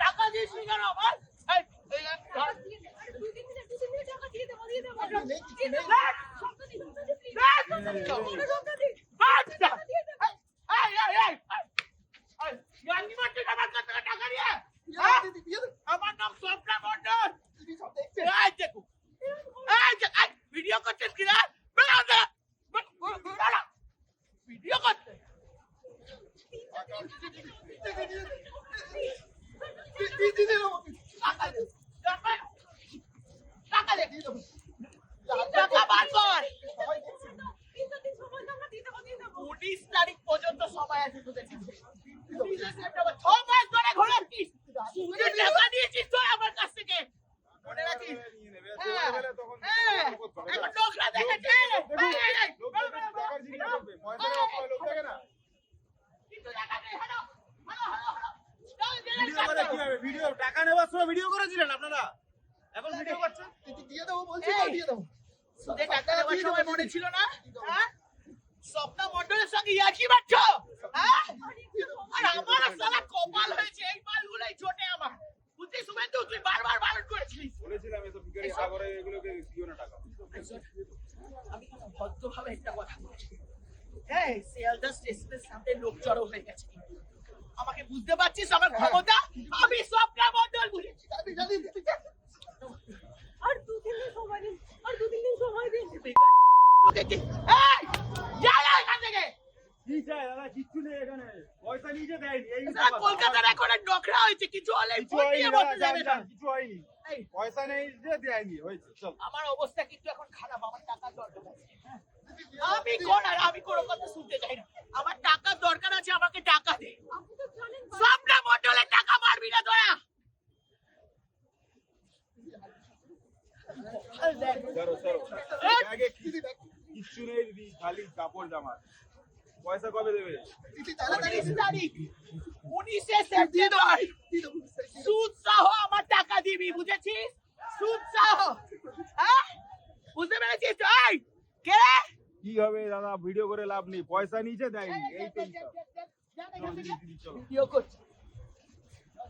টাকা দিস নি কেন? আমার এই, এই, এই, ধর। বাচ্চা! এই, এই, এই, এই, এই, গান্ধী মার্কেট আমার? হ্যাঁ? নাম স্বপ্না এই, ভিডিও করছিস কি রে বেরো দে বেরো ভিডিও করতে টাকা দে টাকা টাকা দে টাকা বার কর উনিশ তারিখ পর্যন্ত সময় আছে তোদের কাছে। ছ মাস ধরে ঘোরাচ্ছিস। টাকা আমার কাছ থেকে। মনে রাখিস? এখন লোকরা দেখেছে। ভিডিও টাকা নেওয়ার সময় ভিডিও করেছিলেন আপনারা? এখন ভিডিও করছেন? সুদে টাকা নেওয়ার সময় মনে ছিল না? স্বপ্না মন্ডলের সঙ্গে ইয়াকি মারছ হ্যাঁ? আর আমার সালা কপাল হয়েছে এই মালগুলোই ছোটে আমার। বুঝলি তুই বারবার বারণ করেছিলিস। বলেছিলাম এসব ভিখারি সাগরে এগুলোকে দিও না টাকা। আমি ভদ্রভাবে একটা কথা বলছি। হ্যাঁ শিয়ালদা স্টেশনের সামনে লোক জড়ো হয়ে গেছে। আমাকে বুঝতে পারছিস আমার ক্ষমতা আমি স্বপ্না মন্ডল বুঝেছি আর দু তিন দিন সময় দিন আর দু তিন দিন সময় দিন দেখি এই যা যা এখান থেকে কি দাদা কিচ্ছু নেই এখানে। পয়সা নিজে দেয়নি এই কলকাতার এখন এক হয়েছে কিছু হলে কিছু হয়নি। কিছু হয়নি। পয়সা নেই যে দেয়নি হয়েছে চল। আমার অবস্থা কিন্তু এখন খারাপ আমার টাকার দরকার আছে। হ্যাঁ। আমি কোন আর আমি কোনো কথা শুনতে চাই না। আমার টাকার দরকার আছে আমাকে টাকা দে। আপনি তো জানেন স্বপ্না মন্ডলের টাকা মারবি না তোরা। সরো সরো এই, ব্যাগে কি- কিচ্ছু নেই দিদি খালি কাপড় জামা। পয়সা কবে দেবে? উনিশ তারিখ উনিশে সেপ্টেম্বর। সুদ সহ আমার টাকা দিবি বুঝেছিস? সুদ সহ হ্যাঁ? বুঝতে পেরেছিস? তাই কে? কি হবে দাদা? ভিডিও করে লাভ নেই। পয়সা নিচে দেয়নি। এই তো। চল